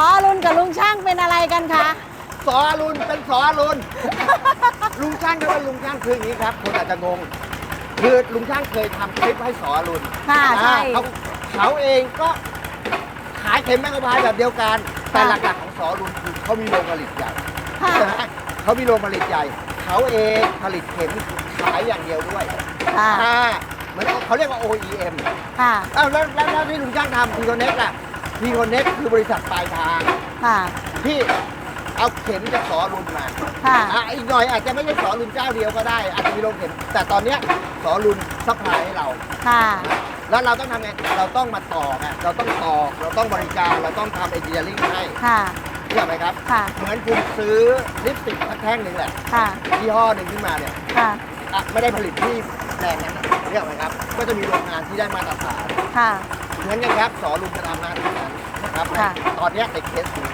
ออรุณกับลุงช่างเป็นอะไรกันคะ สออรุณเป็นสออรุณ ลุงช่างก็เป็นลุงช่างคืออย่างนี้ครับคนอาจจะงง คือลุงช่างเคยทำคลิปให้สออรุณค่ะใช่ อ่าเขาเขาเองก็ขายเข็มแมงกะพรายแบบเดียวกัน แต่ค่ะหลักๆของสออรุณคือเขามีโรงผลิตใหญ่ค่ะ ใช่ไหมเขามีโรงผลิตใหญ่ เขาเองผลิตเข็มขายอย่างเดียวด้วยค่ะอ่าเหมือนเขาเรียกว่า OEM ค่ะ อ้าวแล้วแล้วแล้วที่ลุงช่างทำพีโคเน็กล่ะ พีโคเน็กคือบริษัทปลายทางค่ะ ที่เอาเข็มจากสอรุนมาค่ะอะอีกหน่อยอาจจะไม่ใช่สอรุนเจ้าเดียวก็ได้ อาจจะมีโรงเข็ม แต่ตอนเนี้ยสอรุนซัพพลายให้เรา ค่ะ แล้วเราต้องทำไง เราต้องมาต่อไงเราต้องต่อ เราต้องบริการ เราต้องทำเอนจิเนียริ่งให้ค่ะเชื่อไหมครับ ค่ะ เหมือนคุณซื้อลิปสติกสักแท่งหนึ่งแหละค่ะ ยี่ห้อหนึ่งขึ้นมาเนี่ยค่ะ อะไม่ได้ผลิตที่แบรนด์นั้นนะเรียกไหมครับ ก็จะมีโรงงานที่ได้มาตรฐาน ค่ะ เหมือนกันครับสอรุนจะทำหน้าที่นั้นนะครับค่ะตอนเนี้ยในเคสนี้